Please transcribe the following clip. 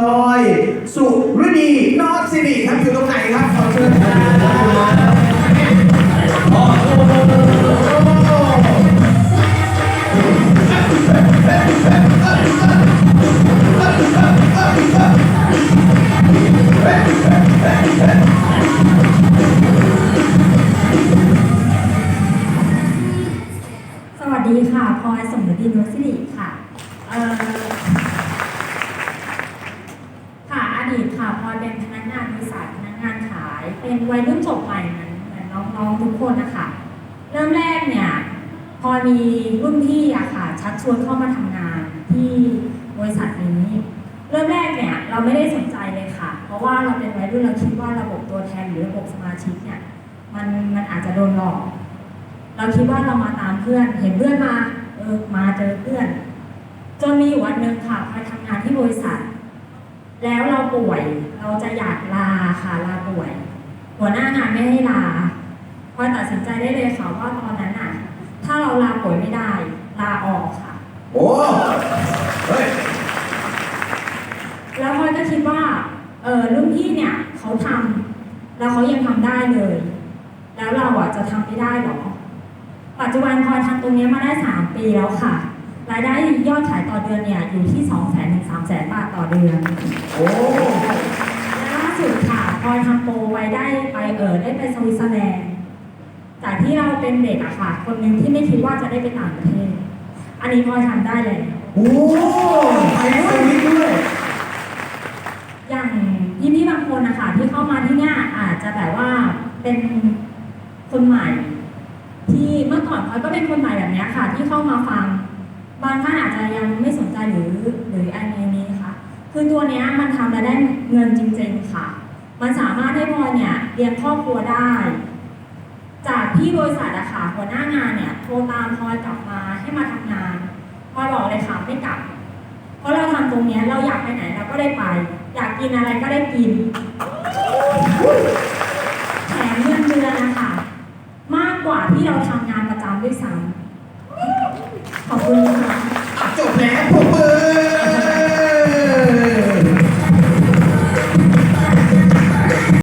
ลอยสุรดีนอสิริครับอยู่ตรงไหนครับขอเชิญครับสวัสดีค่ะพลอยสมฤดีนุสิริค่ะเอ่อค่ะ อดีตค่ะพลอยเป็นพนักงานบริษัทพนักงานขาย เป็นวัยรุ่นจบใหม่เหมือนเหมือนน้องๆทุกคนนะคะเริ่มแรกเนี่ยพอมีรุ่นพี่อะค่ะชักชวนเข้ามาทำงานที่บริษัทนี้ เริ่มแรกเนี่ยเราไม่ได้สนใจเลยค่ะ เพราะว่าเราเป็นวัยรุ่นเราคิดว่าระบบตัวแทนหรือระบบสมาชิกเนี่ยมันมันอาจจะโดนหลอก เราคิดว่าเรามาตามเพื่อนเห็นเพื่อนมาเออมาเจอเพื่อนจนมีอยู่วันหนึ่งค่ะพลอยทำงานที่บริษัท แล้วเราป่วยเราจะอยากลาค่ะลาป่วย หัวหน้างานไม่ให้ลาพลอยตัดสินใจได้เลยค่ะว่าตอนนั้นน่ะ ถ้าเราลาป่วยไม่ได้ ลาออกค่ะ โอ้เฮ้ยแล้วพลอยก็คิดว่าเออรุ่นพี่เนี่ยเขาทำแล้วเขายังทำได้เลย แล้วเราอะจะทำไม่ได้หรอ ปัจจุบันพลอยทำตรงเนี้ยมาได้3ปีแล้วค่ะ รายได้ยอดขายต่อเดือนเนี่ยอยู่ที่ 2 0 0 0 0 0ถึง3 0 0 0 0บาทต่อเดือนโอ้และล่าสุดค่ะพลอยทำโปรไว้ได้ไปเออได้ไปสวิตเซอร์แลนด์จากที่เราเป็นเด็กอะค่ะ คนหนึ่งที่ไม่คิดว่าจะได้ไปต่างประเทศ อันนี้พลอยทำได้เลยโอ้ไปสวิตด้วย อย่างพี่พี่ๆบางคนนะคะที่เข้ามาที่เนี่ยอาจจะแบบว่าเป็นคนใหม่ ที่เมื่อก่อนพลอยก็เป็นคนใหม่แบบเนี้ยค่ะ ที่เข้ามาฟัง บางท่านอาจจะยังไม่สนใจหรือหรืออะไรนี้ค่ะคือตัวเนี้ยมันทำแล้วได้เงินจริงๆค่ะ มันสามารถให้พลอยเนี่ยเลี้ยงครอบครัวได้ จากที่บริษัทอะค่ะหัวหน้างานเนี่ยโทรตามพลอยกลับมาให้มาทำงานพลอยบอกเลยค่ะไม่กลับ เพราะเราทำตรงเนี้ยเราอยากไปไหนเราก็ได้ไป อยากกินอะไรก็ได้กินแถมเงินเดือนนะคะมากกว่าที่เราทำงานประจำด้วยซ้ำขอบคุณ